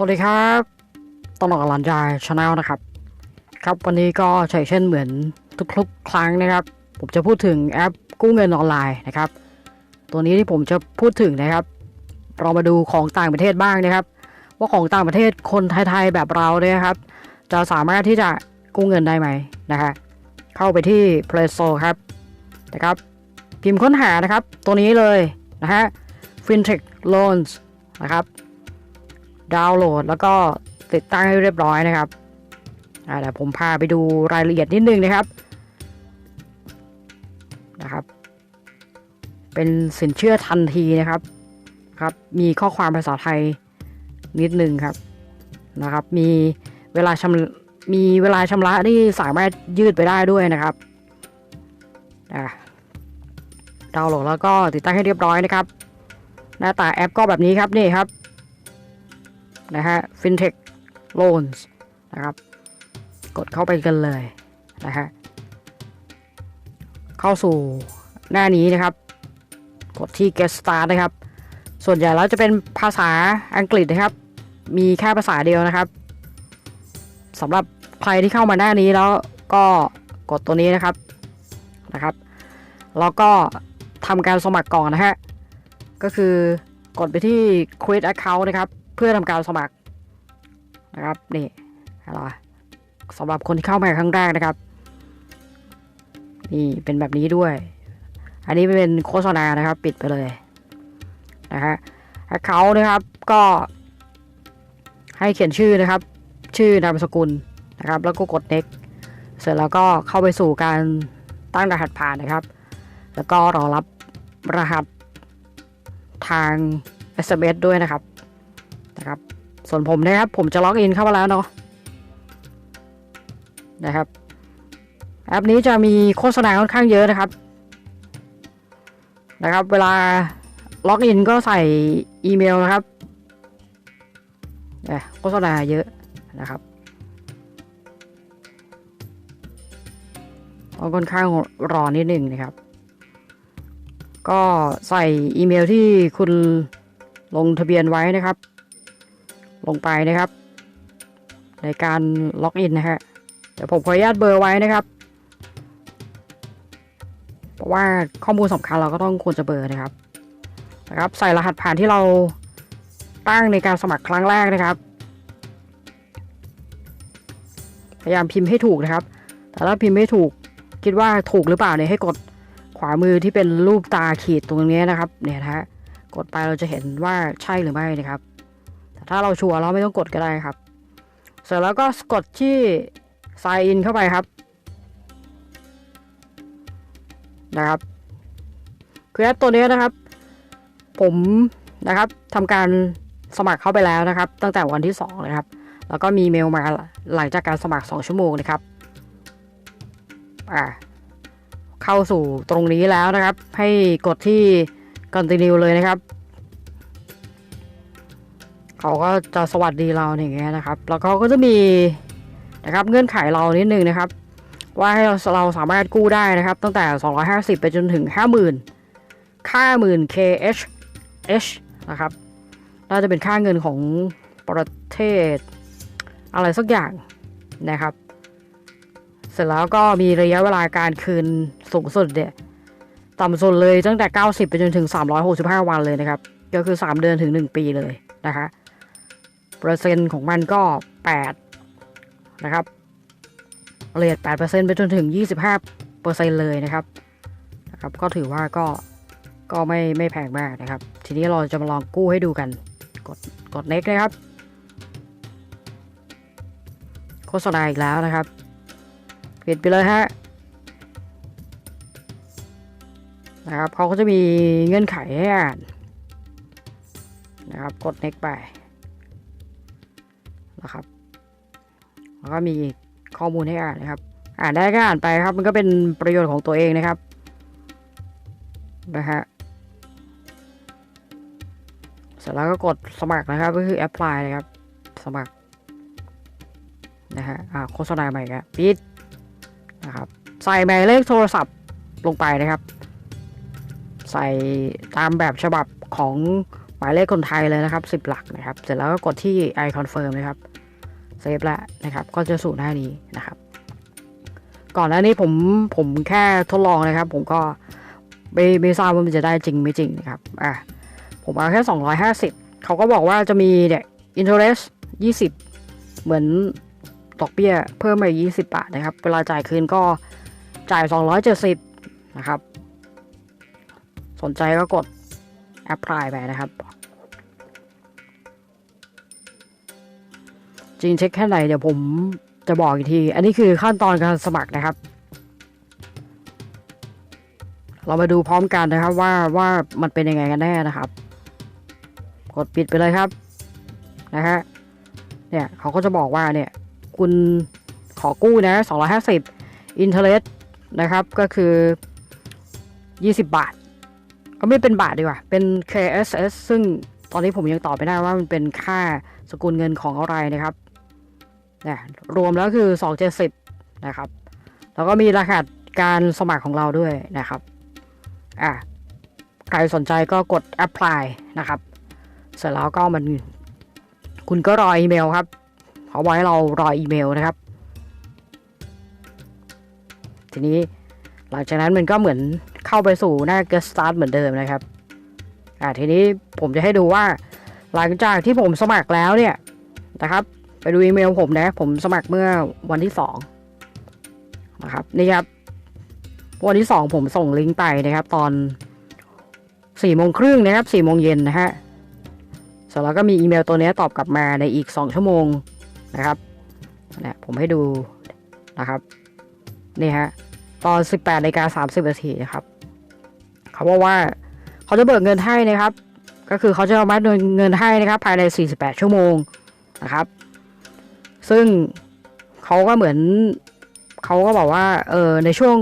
สวัสดีครับต้นหลอกหลานยายชาแนลนะครับ ครับวันนี้ก็ใช่เช่นเหมือนทุกๆครั้งนะครับ ผมจะพูดถึงแอปกู้เงินออนไลน์นะครับ ตัวนี้ที่ผมจะพูดถึงนะครับ เรามาดูของต่างประเทศบ้างนะครับ ว่าของต่างประเทศคนไทยๆแบบเราเนี่ยครับ จะสามารถที่จะกู้เงินได้ไหมนะฮะเข้าไปที่ Play Store ครับนะครับ พิมพ์ค้นหานะครับ ตัวนี้เลยนะฮะ FinTech Loans นะครับ ดาวน์โหลด แล้วก็ติดตั้งให้เรียบร้อยนะครับอ่าเดี๋ยวผมพาไปดูรายละเอียดนิดนึงนะครับนะครับ เป็นสินเชื่อทันทีนะครับครับ มีข้อความภาษาไทยนิดนึงครับนะครับ มีเวลาชำมีเวลาชำระที่สามารถยืดไปได้ด้วยนะครับอ่าดาวน์โหลดแล้วก็ติดตั้งให้เรียบร้อยนะครับ หน้าตาแอปก็แบบนี้ครับนี่ครับ นะฮะ FinTech Loans นะครับ กดเข้าไปกันเลยนะฮะ เข้าสู่หน้านี้นะครับ กดที่ Get Start นะครับ ส่วนใหญ่แล้วจะเป็นภาษาอังกฤษนะครับ มีแค่ภาษาเดียวนะครับสำหรับใครที่เข้ามาหน้านี้แล้วก็กดตัวนี้นะครับนะครับ แล้วก็ทำการสมัครก่อนนะฮะ ก็คือกดไปที่ Create Account นะครับ เพื่อทำการสมัครนะครับนี่อะไรสำหรับคนที่เข้ามาครั้งแรกนะครับ นี่เป็นแบบนี้ด้วย อันนี้เป็นโฆษณานะครับ ปิดไปเลยนะฮะแอคเคาท์นะครับก็ให้เขียนชื่อนะครับ ชื่อนามสกุลนะครับ แล้วก็กด next เสร็จแล้วก็เข้าไปสู่การตั้งรหัสผ่านนะครับ แล้วก็รอรับรหัสทาง SMS ด้วยนะครับ นะครับ ส่วนผมนะครับ ผมจะล็อกอินเข้ามาแล้วเนาะนะครับ แอปนี้จะมีโฆษณาค่อนข้างเยอะนะครับนะครับ เวลาล็อกอินก็ใส่อีเมลนะครับเนี่ยโฆษณาเยอะนะครับต้องค่อนข้างรอนิดหนึ่งนะครับ ก็ใส่อีเมลที่คุณลงทะเบียนไว้นะครับ ลงไปนะครับ ในการล็อกอินนะฮะเดี๋ยวผมขออนุญาตเบอร์ไว้นะครับ เพราะว่าข้อมูลสำคัญเราก็ต้องควรจะเบอร์นะครับนะครับใส่รหัสผ่านที่เราตั้งในการสมัครครั้งแรกนะครับ พยายามพิมพ์ให้ถูกนะครับ แต่ถ้าพิมพ์ไม่ถูกคิดว่าถูกหรือเปล่าเนี่ยให้กดขวามือที่เป็นรูปตาขีดตรงนี้นะครับ เนี่ยนะฮะกดไปเราจะเห็นว่าใช่หรือไม่นะครับ ถ้าเราชัวร์เราไม่ต้องกดก็ได้ครับ เสร็จแล้วก็กดที่ sign in เข้าไปครับ นะครับคือแอปตัวนี้นะครับ ผมนะครับทำการสมัครเข้าไปแล้วนะครับ ตั้งแต่วันที่2นะครับ แล้วก็มีเมลมาหลังจากการสมัคร 2 ชั่วโมงนะครับอ่าเข้าสู่ตรงนี้แล้วนะครับ ให้กดที่ continue เลยนะครับ เขาก็จะสวัสดีเราอย่างเงี้ยนะครับ แล้วเขาก็จะมีนะครับเงื่อนไขเรานิดนึงนะครับ ว่าให้เราเราสามารถกู้ได้นะครับ ตั้งแต่ 250 ไปจนถึง 50,000 ค่าหมื่น KH H นะครับ น่าจะเป็นค่าเงินของประเทศ อะไรสักอย่างนะครับ เสร็จแล้วก็มีระยะเวลาการคืนสูงสุดเนี่ยต่ำสุดเลยตั้งแต่ 90 ไปจนถึง 365 วันเลยนะครับ ก็คือ 3 เดือนถึง 1 ปีเลยนะคะ เปอร์เซ็นต์ของมันก็ 8 นะครับเรท8%ไปจนถึง 25%เลยนะครับนะครับ ก็ถือว่าก็ก็ไม่ไม่แพงมากนะครับ ทีนี้เราจะมาลองกู้ให้ดูกัน กดกด next นะครับ โฆษณาอีกแล้วนะครับปิดไปเลยฮะนะครับเขาก็จะมีเงื่อนไขให้อ่านนะครับ กด next ไป นะครับ แล้วก็มีข้อมูลให้อ่านนะครับ อ่านได้ก็อ่านไปครับ มันก็เป็นประโยชน์ของตัวเองนะครับนะฮะเสร็จแล้วก็กดสมัครนะครับ ก็คือ apply นะครับ สมัครนะฮะอ่าโฆษณาใหม่ครับปิดนะครับ ใส่หมายเลขโทรศัพท์ลงไปนะครับ ใส่ตามแบบฉบับของหมายเลขคนไทยเลยนะครับ 10 หลักนะครับ เสร็จแล้วก็กดที่ i confirm นะครับ ฟแล้วนะครับ ก็จะสู่หน้านี้นะครับ ก่อนหน้านี้ผมผมแค่ทดลองนะครับ ผมก็ไม่ไม่ทราบว่ามันจะได้จริงไม่จริงนะครับอะผมเอาแค่ 250 เขาก็บอกว่าจะมีเนี่ย interest 20 เหมือนดอกเบี้ยเพิ่มมาอีก20 บาทนะครับ เวลาจ่ายคืนก็จ่าย 270 นะครับ สนใจก็กด apply ไปนะครับ จริงเช็คแค่ไหนเดี๋ยวผมจะบอกอีกที อันนี้คือขั้นตอนการสมัครนะครับ เรามาดูพร้อมกันนะครับว่าว่ามันเป็นยังไงกันแน่นะครับ กดปิดไปเลยครับนะฮะเนี่ยเขาก็จะบอกว่าเนี่ยคุณขอกู้นะ 250 interest นะครับก็คือ 20 บาท ก็ไม่เป็นบาทดีกว่า เป็น KSS ซึ่งตอนนี้ผมยังตอบไม่ได้ว่ามันเป็นค่าสกุลเงินของอะไรนะครับ นี่ยรวมแล้วคือ 270 นะครับ แล้วก็มีรหัสการสมัครของเราด้วยนะครับอะใครสนใจก็กด apply นะครับ เสร็จแล้วก็มัน คุณก็รออีเมลครับเขาบอกให้เรารออีเมลนะครับ ทีนี้หลังจากนั้นมันก็เหมือนเข้าไปสู่หน้า get start เหมือนเดิมนะครับอ่าทีนี้ผมจะให้ดูว่า หลังจากที่ผมสมัครแล้วเนี่ยนะครับ ไปดูอีเมลผมนะ ผมสมัครเมื่อวันที่สองนะครับนี่ครับ วันที่สองผมส่งลิงก์ไปนะครับ ตอนสี่โมงครึ่งนะครับสี่โมงเย็นนะฮะเสร็จแล้วก็มีอีเมลตัวนี้ตอบกลับมาในอีกสองชั่วโมงนะครับเนี่ยผมให้ดูนะครับนี่ฮะตอน 18นาฬิกา30นาทีนะครับ เขาบอกว่าเขาจะเบิกเงินให้นะครับ ก็คือเขาจะเอามาเงินให้นะครับ ภายใน 48 ชั่วโมงนะครับ ซึ่งเขาก็เหมือนเขาก็บอกว่าเออในช่วง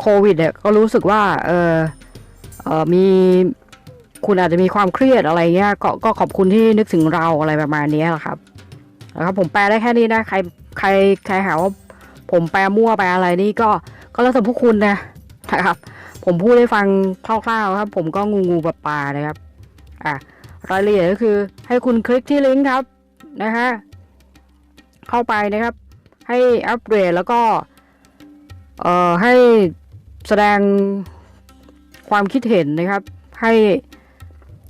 โควิดเนี่ยก็รู้สึกว่าเออเออมีคุณอาจจะมีความเครียดอะไรเงี้ยก็ก็ขอบคุณที่นึกถึงเราอะไรประมาณนี้แหละครับนะครับ ผมแปลได้แค่นี้นะใครใครใครหาว่าผมแปลมั่วไปอะไรนี่ก็ก็แล้วแต่พวกคุณนะนะครับ ผมพูดให้ฟังคร่าวๆครับ ผมก็งูงูปลาปลานะครับอะรายละเอียดก็คือให้คุณคลิกที่ลิงก์ครับนะฮะ เข้าไปนะครับ ให้อัปเดตแล้วก็เอ่อให้แสดงความคิดเห็นนะครับ ให้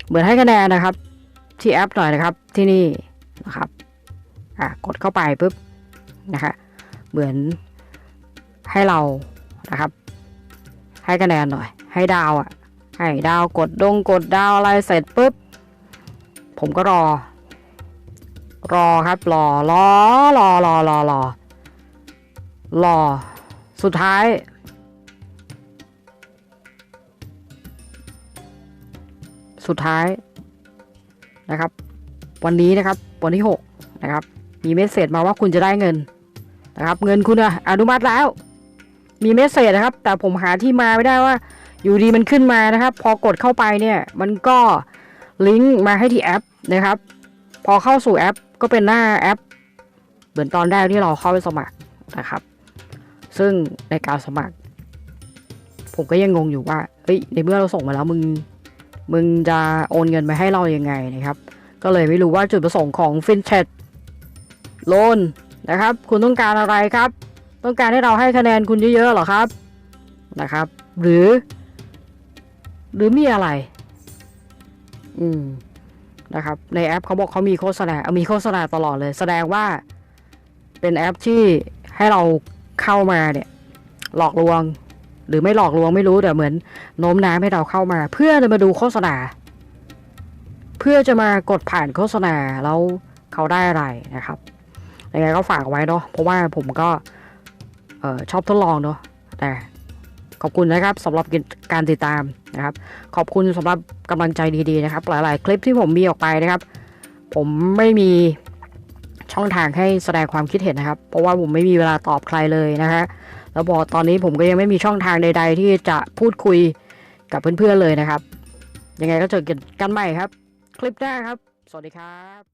เหมือนให้คะแนนนะครับ ที่แอปหน่อยนะครับที่นี่นะครับอะกดเข้าไปปุ๊บนะคะเหมือนให้เรานะครับ ให้คะแนนหน่อย ให้ดาวอะ่ะให้ดาวกดดงกดดาวอะไรเสร็จปุ๊บผมก็รอ รอครับรอรอรอรอรอรอรอสุดท้าย สุดท้ายนะครับ วันนี้นะครับวันที่ 6 นะครับ มีเมสเซจมาว่าคุณจะได้เงินนะครับ เงินคุณอะอนุมัติแล้ว มีเมสเซจนะครับ แต่ผมหาที่มาไม่ได้ว่า อยู่ดีมันขึ้นมานะครับ พอกดเข้าไปเนี่ย มันก็ลิงก์มาให้ที่แอปนะครับ พอเข้าสู่แอป ก็เป็นหน้าแอป เหมือนตอนแรกที่เราเข้าไปสมัครนะครับ ซึ่งในการสมัคร ผมก็ยังงงอยู่ว่าเฮ้ยในเมื่อเราส่งมาแล้วมึงมึงจะโอนเงินมาให้เรายังไงนะครับ ก็เลยไม่รู้ว่าจุดประสงค์ของ FinChat Loan นะครับ คุณต้องการอะไรครับ ต้องการให้เราให้คะแนนคุณเยอะๆหรอครับนะครับ หรือ หรือมีอะไร อืม นะครับ ในแอปเขาบอกเขามีโฆษณาเอามีโฆษณาตลอดเลย แสดงว่าเป็นแอปที่ให้เราเข้ามาเนี่ยหลอกลวง หรือไม่หลอกลวงไม่รู้แต่เหมือนโน้มน้าวให้เราเข้ามา เพื่อจะมาดูโฆษณา เพื่อจะมากดผ่านโฆษณาแล้วเขาได้อะไรนะครับยังไงก็ฝากไว้เนาะเพราะว่าผมก็ออชอบทดลองเนาะแต่ ขอบคุณนะครับสำหรับการติดตามนะครับ ขอบคุณสำหรับกำลังใจดีๆนะครับ หลายๆ คลิปที่ผมมีออกไปนะครับ ผมไม่มีช่องทางให้แสดงความคิดเห็นนะครับ เพราะว่าผมไม่มีเวลาตอบใครเลยนะฮะแล้วบอกตอนนี้ผมก็ยังไม่มีช่องทางใด ๆ ที่จะพูดคุยกับเพื่อนๆเลยนะครับ ยังไงก็เจอกันใหม่ครับ คลิปหน้าครับ สวัสดีครับ